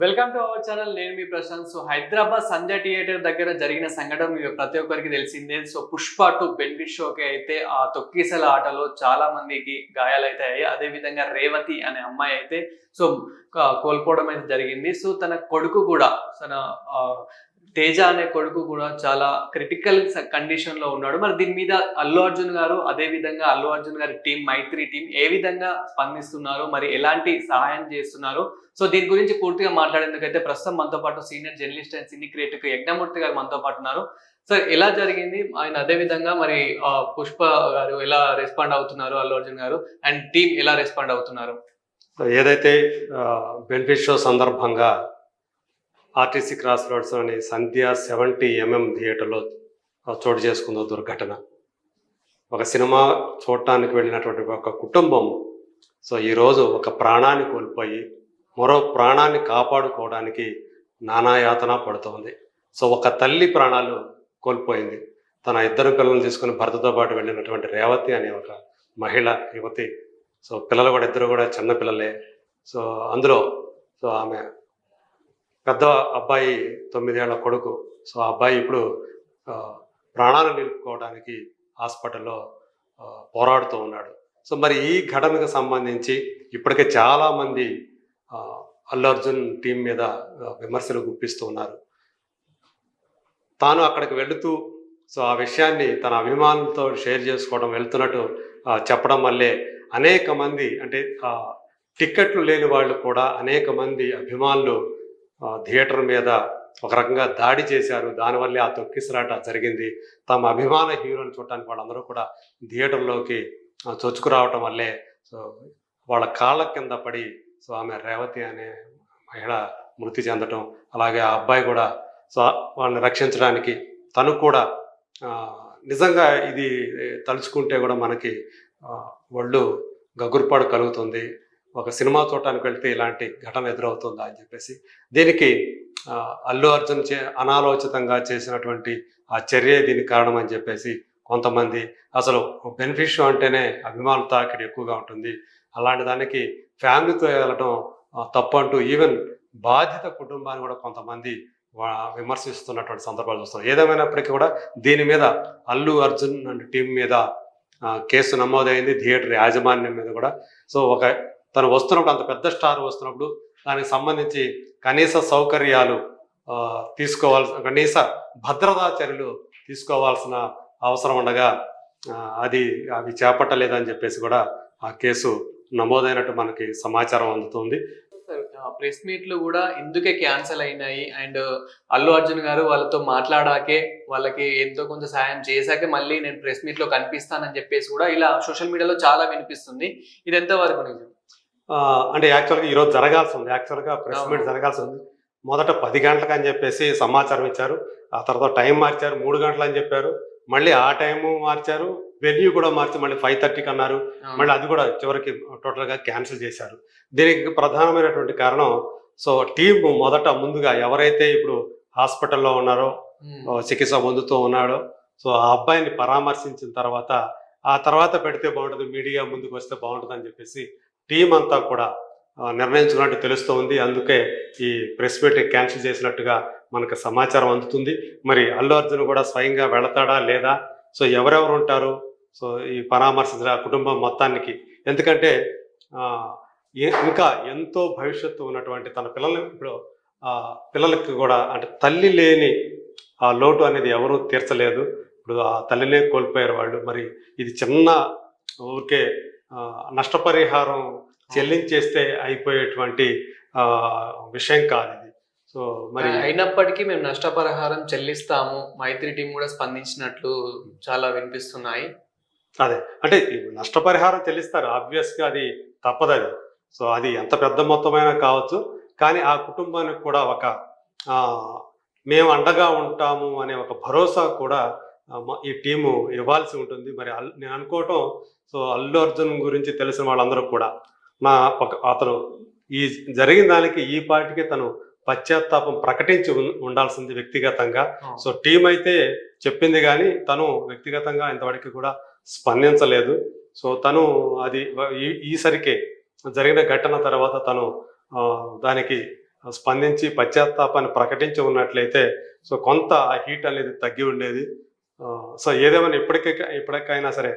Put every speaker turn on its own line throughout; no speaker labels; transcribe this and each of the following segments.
Welcome to our channel నేను మీ Prashanth. So Hyderabad Sanjay theatre దగ్గర జరిగిన సంఘటన ప్రతి ఒక్కరికి తెలిసిందే. సో పుష్ప టు బెనిఫిట్ షోకి అయితే ఆ తొక్కిసల ఆటలో చాలా మందికి గాయాలైతే అయ్యాయి అదే విధంగా రేవతి అనే అమ్మాయి అయితే సో కోల్పోవడం అయితే జరిగింది. సో తన కొడుకు కూడా తన తేజ అనే కొడుకు కూడా చాలా క్రిటికల్ కండిషన్లో ఉన్నాడు. మరి దీని మీద అల్లు అర్జున్ గారు అదే విధంగా అల్లు అర్జున్ గారి టీం మైత్రి టీం ఏ విధంగా స్పందిస్తున్నారు మరి ఎలాంటి సహాయం చేస్తున్నారు. సో దీని గురించి పూర్తిగా మాట్లాడేందుకు అయితే ప్రస్తుతం మనతో పాటు senior journalist and cine creative Yagnamurthy garu మనతో పాటు ఉన్నారు. సో ఎలా జరిగింది? ఆయన అదే విధంగా మరి ఆ, పుష్ప గారు ఎలా రెస్పాండ్ అవుతున్నారు అల్లు అర్జున్ గారు? అండ్ టీం ఎలా రెస్పాండ్ అవుతున్నారు?
ఏదైతే బెనిఫిట్ షో సందర్భంగా ఆర్టీసీ క్రాస్ అని సంధ్య సెవెంటీ ఎంఎం థియేటర్లో చోటు చేసుకుందో దుర్ఘటన. ఒక సినిమా చూడటానికి వెళ్ళినటువంటి ఒక కుటుంబం సో ఈరోజు ఒక ప్రాణాన్ని కోల్పోయి మరో ప్రాణాన్ని కాపాడుకోవడానికి నానాయాతన పడుతోంది. సో ఒక తల్లి ప్రాణాలు కోల్పోయింది. తన ఇద్దరు పిల్లల్ని తీసుకుని భర్తతో పాటు వెళ్ళినటువంటి రేవతి అనే ఒక మహిళ యువతి. సో పిల్లలు కూడా ఇద్దరు కూడా చిన్న పిల్లలే. సో అందులో సో ఆమె పెద్ద అబ్బాయి తొమ్మిదేళ్ళ కొడుకు. సో ఆ అబ్బాయి ఇప్పుడు ప్రాణాలు నిలుపుకోవడానికి హాస్పిటల్లో పోరాడుతూ ఉన్నాడు. సో మరి ఈ ఘటనకు సంబంధించి ఇప్పటికే చాలామంది అల్లు అర్జున్ టీం మీద విమర్శలు గుప్పిస్తూ ఉన్నారు. తాను అక్కడికి వెళుతూ సో ఆ విషయాన్ని తన అభిమానులతో షేర్ చేసుకోవడం వెళ్తున్నట్టు చెప్పడం వల్లే అనేక మంది అంటే టిక్కెట్లు లేని వాళ్ళు కూడా అనేక మంది అభిమానులు థియేటర్ మీద ఒక రకంగా దాడి చేశారు. దానివల్లే ఆ తొక్కిసలాట జరిగింది. తమ అభిమాన హీరోని చూడటానికి వాళ్ళందరూ కూడా థియేటర్లోకి చొచ్చుకురావటం వల్లే సో వాళ్ళ కాళ్ళ కింద పడి సో ఆమె రేవతి అనే మహిళ మృతి చెందటం అలాగే ఆ అబ్బాయి కూడా సో వాళ్ళని రక్షించడానికి తను కూడా నిజంగా ఇది తలుచుకుంటే కూడా మనకి ఒళ్ళు గగురుపాడు కలుగుతుంది. ఒక సినిమా చూడటానికి వెళ్తే ఇలాంటి ఘటన ఎదురవుతుందా అని చెప్పేసి దీనికి అల్లు అర్జున్ చే అనాలోచితంగా చేసినటువంటి ఆ చర్య దీనికి కారణం అని చెప్పేసి కొంతమంది అసలు బెనిఫిట్ అంటేనే అభిమానుల తాకిడి ఎక్కువగా ఉంటుంది. అలాంటి దానికి ఫ్యామిలీతో వెళ్ళడం తప్పు అంటూ ఈవెన్ బాధిత కుటుంబాన్ని కూడా కొంతమంది విమర్శిస్తున్నటువంటి సందర్భాలు చూస్తున్నాం. ఏదేమైనప్పటికీ కూడా దీని మీద అల్లు అర్జున్ అండ్ టీం మీద కేసు నమోదైంది థియేటర్ యాజమాన్యం మీద కూడా. సో ఒక తను వస్తున్నప్పుడు అంత పెద్ద స్టార్ వస్తున్నప్పుడు దానికి సంబంధించి కనీస సౌకర్యాలు తీసుకోవాల్సిన కనీస భద్రతా చర్యలు తీసుకోవాల్సిన అవసరం ఉండగా అది అవి చేపట్టలేదని చెప్పేసి కూడా ఆ కేసు నమోదైనట్టు మనకి సమాచారం అందుతుంది.
ప్రెస్ మీట్లు కూడా ఇందుకే క్యాన్సిల్ అయినాయి. అండ్ అల్లు అర్జున్ గారు వాళ్ళతో మాట్లాడాకే వాళ్ళకి ఎంతో కొంత సాయం చేశాకే మళ్ళీ నేను ప్రెస్ మీట్లో కనిపిస్తానని చెప్పేసి కూడా ఇలా సోషల్ మీడియాలో చాలా వినిపిస్తుంది. ఇది ఎంత వరకు నిజం?
అంటే యాక్చువల్గా ఈరోజు జరగాల్సి ఉంది. యాక్చువల్గా ప్రెస్ మీట్. జరగాల్సి ఉంది. మొదట పది గంటలకు అని చెప్పేసి సమాచారం ఇచ్చారు. ఆ తర్వాత టైం మార్చారు. మూడు గంటలు అని చెప్పారు. మళ్ళీ ఆ టైము మార్చారు. వెన్యూ కూడా మార్చి మళ్ళీ ఫైవ్ థర్టీకి అన్నారు మళ్ళీ అది కూడా చివరికి టోటల్గా క్యాన్సిల్ చేశారు. దీనికి ప్రధానమైనటువంటి కారణం సో టీం మొదట ముందుగా ఎవరైతే ఇప్పుడు హాస్పిటల్లో ఉన్నారో చికిత్స పొందుతూ ఉన్నాడో సో ఆ అబ్బాయిని పరామర్శించిన తర్వాత ఆ తర్వాత పెడితే బాగుంటుంది మీడియా ముందుకు వస్తే బాగుంటుంది అని చెప్పేసి టీం అంతా కూడా నిర్ణయించుకున్నట్టు తెలుస్తూ ఉంది అందుకే ఈ ప్రెస్ మీట్ క్యాన్సిల్ చేసినట్టుగా మనకు సమాచారం అందుతుంది. మరి అల్లు అర్జున్ కూడా స్వయంగా వెళతాడా లేదా? సో ఎవరెవరు ఉంటారు? సో ఈ పరామర్శించిన కుటుంబం మొత్తానికి. ఎందుకంటే ఇంకా ఎంతో భవిష్యత్తు ఉన్నటువంటి తన పిల్లల్ని ఇప్పుడు పిల్లలకి కూడా అంటే తల్లి లేని ఆ లోటు అనేది ఎవరూ తీర్చలేదు. ఇప్పుడు ఆ తల్లినే కోల్పోయారు వాళ్ళు. మరి ఇది చిన్న ఊరికే నష్టపరిహారం చెల్లించేస్తే అయిపోయేటువంటి విషయం కాదు ఇది. సో మరి
అయినప్పటికీ మేము నష్టపరిహారం చెల్లిస్తాము. మైత్రి టీం కూడా స్పందించినట్లు చాలా వినిపిస్తున్నాయి.
అదే. అంటే నష్టపరిహారం చెల్లిస్తారు. ఆబ్వియస్గా అది తప్పదు అది సో అది ఎంత పెద్ద మొత్తమైనా కావచ్చు. కానీ ఆ కుటుంబానికి కూడా ఒక మేము అండగా ఉంటాము అనే ఒక భరోసా కూడా ఈ టీము ఇవ్వాల్సి ఉంటుంది. మరి నేను అనుకోవటం సో అల్లు అర్జున్ గురించి తెలిసిన వాళ్ళందరూ కూడా. నా ఒక అతను ఈ జరిగిన దానికి ఈ పార్టీకి తను పశ్చాత్తాపం ప్రకటించి ఉండాల్సింది వ్యక్తిగతంగా. సో టీం అయితే చెప్పింది కానీ తను వ్యక్తిగతంగా ఇంతవరకు కూడా స్పందించలేదు. సో తను అది ఈ ఈసరికే జరిగిన ఘటన తర్వాత తను దానికి స్పందించి పశ్చాత్తాపాన్ని ప్రకటించి ఉన్నట్లయితే సో కొంత హీట్ అనేది తగ్గి ఉండేది. సో ఏదేమైనా ఇప్పటికై ఇప్పటికైనా సరే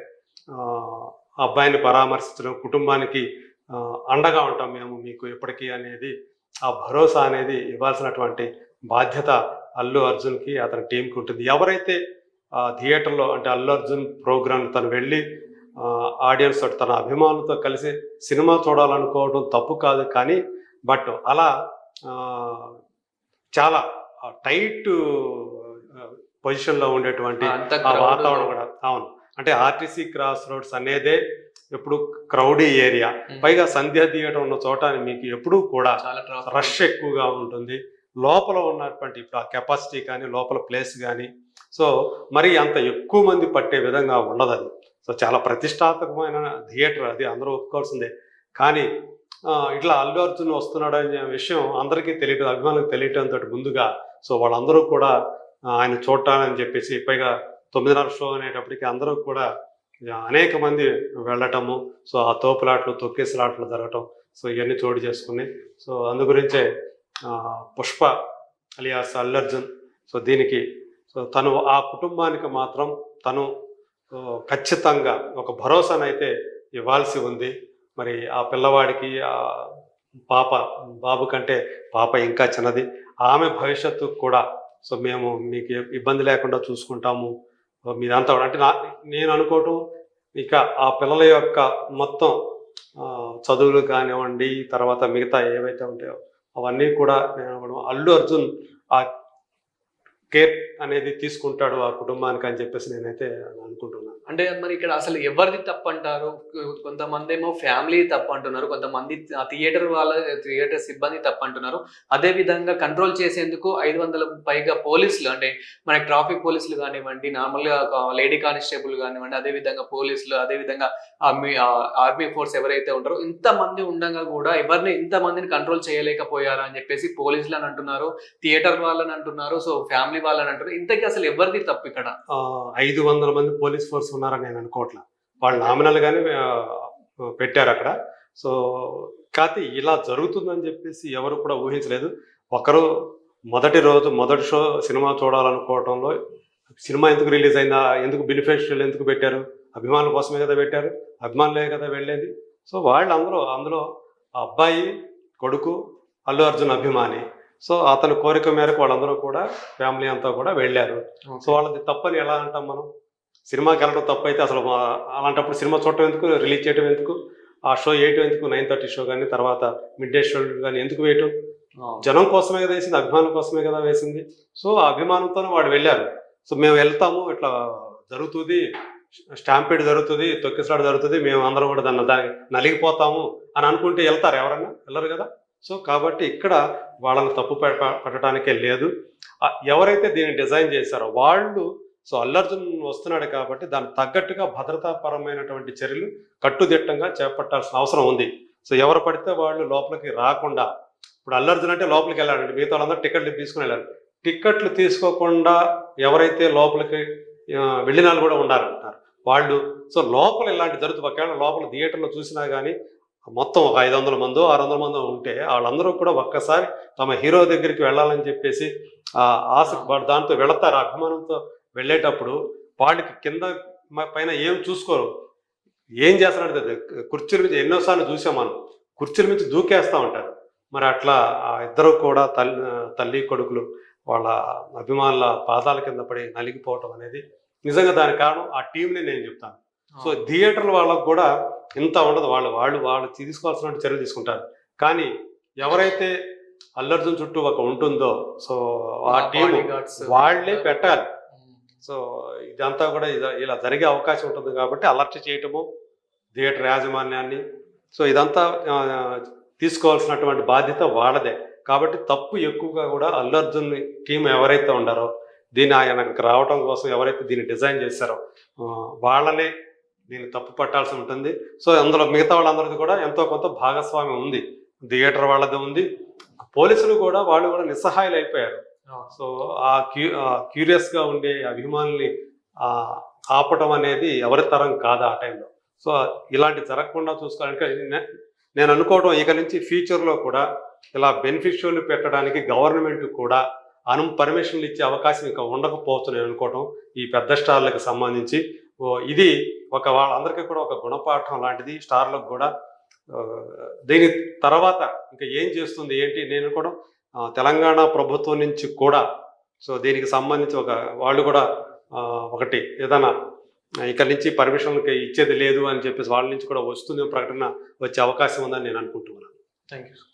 అబ్బాయిని పరామర్శించడం కుటుంబానికి అండగా ఉంటాం మేము మీకు ఎప్పటికీ అనేది ఆ భరోసా అనేది ఇవ్వాల్సినటువంటి బాధ్యత అల్లు అర్జున్కి అతని టీంకి ఉంటుంది. ఎవరైతే ఆ థియేటర్లో అంటే అల్లు అర్జున్ ప్రోగ్రామ్ తను వెళ్ళి ఆడియన్స్ తోటి తన అభిమానులతో కలిసి సినిమా చూడాలనుకోవడం తప్పు కాదు కానీ బట్ అలా చాలా టైట్ పొజిషన్లో ఉండేటువంటి వాతావరణం కూడా. అవును. అంటే ఆర్టీసీ క్రాస్ రోడ్స్ అనేదే ఎప్పుడు క్రౌడీ ఏరియా. పైగా సంధ్య థియేటర్ ఉన్న చోట మీకు ఎప్పుడూ కూడా రష్ ఎక్కువగా ఉంటుంది. లోపల ఉన్నటువంటి ఇప్పుడు ఆ కెపాసిటీ కానీ లోపల ప్లేస్ కానీ సో మరి అంత ఎక్కువ మంది పట్టే విధంగా ఉండదు అది సో చాలా ప్రతిష్టాత్మకమైన థియేటర్ అది అందరూ ఒప్పుకోవాల్సిందే. కానీ ఇట్లా అల్లు అర్జున్ వస్తున్నాడు అనే విషయం అందరికీ తెలియదు అభిమానులకు తెలియటంతో ముందుగా సో వాళ్ళందరూ కూడా ఆయన చూడటానని చెప్పేసి పైగా తొమ్మిదిన్నర షో అనేటప్పటికి అందరూ కూడా అనేక మంది వెళ్ళటము సో ఆ తోపులాట్లు తొక్కేసలాట్లు జరగటం సో ఇవన్నీ చోటు చేసుకుని సో అందు గురించే పుష్ప అలియాస్ అల్లర్జున్ సో దీనికి సో తను ఆ కుటుంబానికి మాత్రం తను ఖచ్చితంగా ఒక భరోసానైతే ఇవ్వాల్సి ఉంది. మరి ఆ పిల్లవాడికి ఆ పాప బాబు కంటే పాప ఇంకా చిన్నది. ఆమె భవిష్యత్తు కూడా సో మేము మీకు ఇబ్బంది లేకుండా చూసుకుంటాము. మీదంతా మీరంతా అంటే నా నేను అనుకోవటం ఇక ఆ పిల్లల యొక్క మొత్తం చదువులు కానివ్వండి తర్వాత మిగతా ఏవైతే ఉంటాయో అవన్నీ కూడా నేను అనుకోవడం అల్లు అర్జున్ ఆ కేర్ అనేది తీసుకుంటాడు ఆ కుటుంబానికి అని చెప్పేసి నేనైతే అనుకుంటున్నాను
అంటే మరి ఇక్కడ అసలు ఎవరిది తప్పు అంటారు కొంతమంది ఏమో ఫ్యామిలీ తప్పు అంటున్నారు కొంతమంది ఆ థియేటర్ వాళ్ళ థియేటర్ సిబ్బంది తప్పు అంటున్నారు అదే విధంగా కంట్రోల్ చేసేందుకు ఐదు వందల పైగా పోలీసులు అంటే మనకి ట్రాఫిక్ పోలీసులు కానివ్వండి నార్మల్గా లేడీ కానిస్టేబుల్ కానివ్వండి అదే విధంగా పోలీసులు అదే విధంగా ఆర్మీ ఆర్మీ ఫోర్స్ ఎవరైతే ఉంటారో ఇంతమంది ఉండగా కూడా ఎవరిని ఇంతమందిని కంట్రోల్ చేయలేకపోయారా అని చెప్పేసి పోలీసులు అని అంటున్నారు థియేటర్ వాళ్ళని అంటున్నారు సో ఫ్యామిలీ వాళ్ళని అంటున్నారు. ఇంతకీ అసలు ఎవరిది తప్పు ఇక్కడ?
ఐదు వందల మంది పోలీస్ ఫోర్స్ ఉన్నారని నేను అనుకోవట్లా. వాళ్ళు నామినల్ గానే పెట్టారు అక్కడ. సో కాకపోతే ఇలా జరుగుతుందని చెప్పేసి ఎవరు కూడా ఊహించలేదు. ఒకరు మొదటి రోజు మొదటి షో సినిమా చూడాలనుకోవటంలో సినిమా ఎందుకు రిలీజ్ అయిందా ఎందుకు బెనిఫిషియల్ ఎందుకు పెట్టారు అభిమానుల కోసమే కదా పెట్టారు అభిమానులే కదా వెళ్ళేది. సో వాళ్ళందరూ అందులో ఆ అబ్బాయి కొడుకు అల్లు అర్జున్ అభిమాని. సో అతని కోరిక మేరకు వాళ్ళందరూ కూడా ఫ్యామిలీ అంతా కూడా వెళ్ళారు. సో వాళ్ళది తప్పని ఎలా అంటాం మనం? సినిమాకి వెళ్ళడం తప్పు అయితే అసలు అలాంటప్పుడు సినిమా చూడటం ఎందుకు? రిలీజ్ చేయడం ఎందుకు? ఆ షో వేయటం ఎందుకు? నైన్ థర్టీ షో కానీ తర్వాత మిడ్ డే షో కానీ ఎందుకు వేయటం? జనం కోసమే కదా వేసింది అభిమానం కోసమే కదా వేసింది. సో ఆ అభిమానంతోనే వాడు వెళ్ళారు. సో మేము వెళ్తాము ఇట్లా జరుగుతుంది స్టాంపేడ్ జరుగుతుంది తొక్కిసలాట జరుగుతుంది మేము అందరం కూడా దాన్ని దానికి నలిగిపోతాము అని అనుకుంటే వెళ్తారు ఎవరన్నా? వెళ్ళరు కదా? సో కాబట్టి ఇక్కడ వాళ్ళని తప్పు పెట్ట- పెట్టడానికే లేదు. ఎవరైతే దీన్ని డిజైన్ చేశారో వాళ్ళు సో అల్లర్జున్ వస్తున్నాడు కాబట్టి దానికి తగ్గట్టుగా భద్రతాపరమైనటువంటి చర్యలు కట్టుదిట్టంగా చేపట్టాల్సిన అవసరం ఉంది. సో ఎవరు పడితే వాళ్ళు లోపలికి రాకుండా ఇప్పుడు అల్లర్జున్ అంటే లోపలికి వెళ్ళాడండి మిగతా వాళ్ళందరూ టికెట్లు తీసుకుని వెళ్ళారు టికెట్లు తీసుకోకుండా ఎవరైతే లోపలికి వెళ్ళిన వాళ్ళు కూడా ఉండాలంటారు వాళ్ళు సో లోపల ఇలాంటి జరుగుతుంది. ఒకవేళ లోపల థియేటర్లో చూసినా కానీ మొత్తం ఒక ఐదు వందల మందో ఆరు వందల మందో ఉంటే వాళ్ళందరూ కూడా ఒక్కసారి తమ హీరో దగ్గరికి వెళ్ళాలని చెప్పేసి ఆ ఆశ దాంతో వెళతారు. అభిమానంతో వెళ్ళేటప్పుడు వాళ్ళకి కింద పైన ఏం చూసుకోరు? ఏం అది కుర్చీల మీద ఎన్నోసార్లు చూసాం మనం. కుర్చీల మీద దూకేస్తూ ఉంటారు. మరి అట్లా ఆ ఇద్దరు కూడా తల్లి తల్లి కొడుకులు వాళ్ళ అభిమానుల పాదాల కింద పడి నలిగిపోవటం అనేది నిజంగా దానికి కారణం ఆ టీంని నేను చెప్తాను. సో థియేటర్ల వాళ్ళకు కూడా ఇంత ఉండదు. వాళ్ళు వాళ్ళు వాళ్ళు తీసుకోవాల్సిన చర్యలు తీసుకుంటారు. కానీ ఎవరైతే అల్లర్జున్ చుట్టూ ఒక ఉంటుందో సో ఆ టీం. వాళ్ళే పెట్టాలి. సో ఇదంతా కూడా ఇలా జరిగే అవకాశం ఉంటుంది కాబట్టి అలర్ట్ చేయటము థియేటర్ యాజమాన్యాన్ని. సో ఇదంతా తీసుకోవాల్సినటువంటి బాధ్యత వాళ్ళదే. కాబట్టి తప్పు ఎక్కువగా కూడా అల్లు అర్జున్ టీం ఎవరైతే ఉండారో దీన్ని ఆయనకు రావటం కోసం ఎవరైతే దీన్ని డిజైన్ చేశారో వాళ్ళనే దీన్ని తప్పు పట్టాల్సి ఉంటుంది. సో అందులో మిగతా వాళ్ళందరిది కూడా ఎంతో కొంత భాగస్వామ్యం ఉంది. థియేటర్ వాళ్ళది ఉంది. పోలీసులు కూడా వాళ్ళు కూడా నిస్సహాయాలు అయిపోయారు సో ఆ క్యూ క్యూరియస్గా ఉండే అభిమానుల్ని ఆ, ఆపటం అనేది ఎవరి తరం కాదు ఆ టైంలో. సో ఇలాంటి జరగకుండా చూసుకోవాలంటే నేను అనుకోవడం ఇక నుంచి ఫ్యూచర్లో కూడా ఇలా బెనిఫిషియర్లు పెట్టడానికి గవర్నమెంట్ కూడా అను పర్మిషన్లు ఇచ్చే అవకాశం ఇంకా ఉండకపోవచ్చు నేను అనుకోవటం ఈ పెద్ద స్టార్లకు సంబంధించి. ఇది ఒక వాళ్ళందరికీ కూడా ఒక గుణపాఠం లాంటిది. స్టార్లకు కూడా దీని తర్వాత ఇంకా ఏం చేస్తుంది ఏంటి నేను కూడా తెలంగాణ ప్రభుత్వం నుంచి కూడా సో దీనికి సంబంధించి ఒక వాళ్ళు కూడా ఒకటి ఏదైనా ఇక్కడ నుంచి పర్మిషన్కి ఇచ్చేది లేదు అని చెప్పేసి వాళ్ళ నుంచి కూడా వస్తుంది ప్రకటన వచ్చే అవకాశం ఉందని నేను అనుకుంటున్నాను.
Thank you